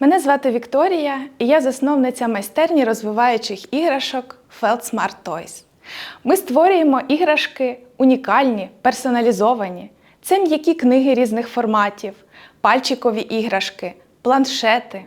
Мене звати Вікторія, і я засновниця майстерні розвиваючих іграшок Felt Smart Toys. Ми створюємо іграшки унікальні, персоналізовані. Це м'які книги різних форматів, пальчикові іграшки, планшети,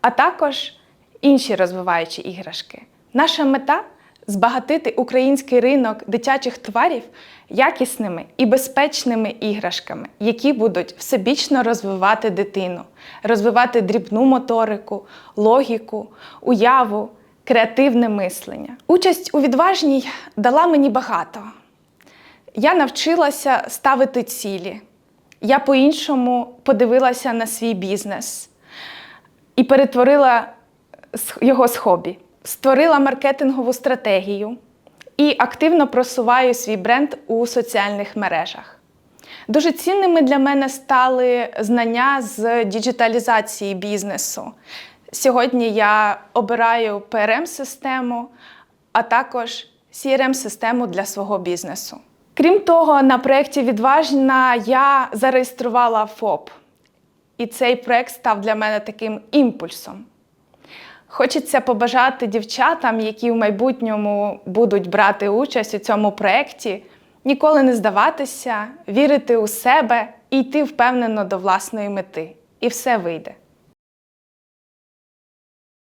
а також інші розвиваючі іграшки. Наша мета збагатити український ринок дитячих товарів якісними і безпечними іграшками, які будуть всебічно розвивати дитину, розвивати дрібну моторику, логіку, уяву, креативне мислення. Участь у відважній дала мені багато. Я навчилася ставити цілі. Я по-іншому подивилася на свій бізнес і перетворила його з хобі. Створила маркетингову стратегію і активно просуваю свій бренд у соціальних мережах. Дуже цінними для мене стали знання з діджиталізації бізнесу. Сьогодні я обираю PRM-систему, а також CRM-систему для свого бізнесу. Крім того, на проєкті Відважна я зареєструвала ФОП, і цей проєкт став для мене таким імпульсом. Хочеться побажати дівчатам, які в майбутньому будуть брати участь у цьому проєкті, ніколи не здаватися, вірити у себе і йти впевнено до власної мети. І все вийде.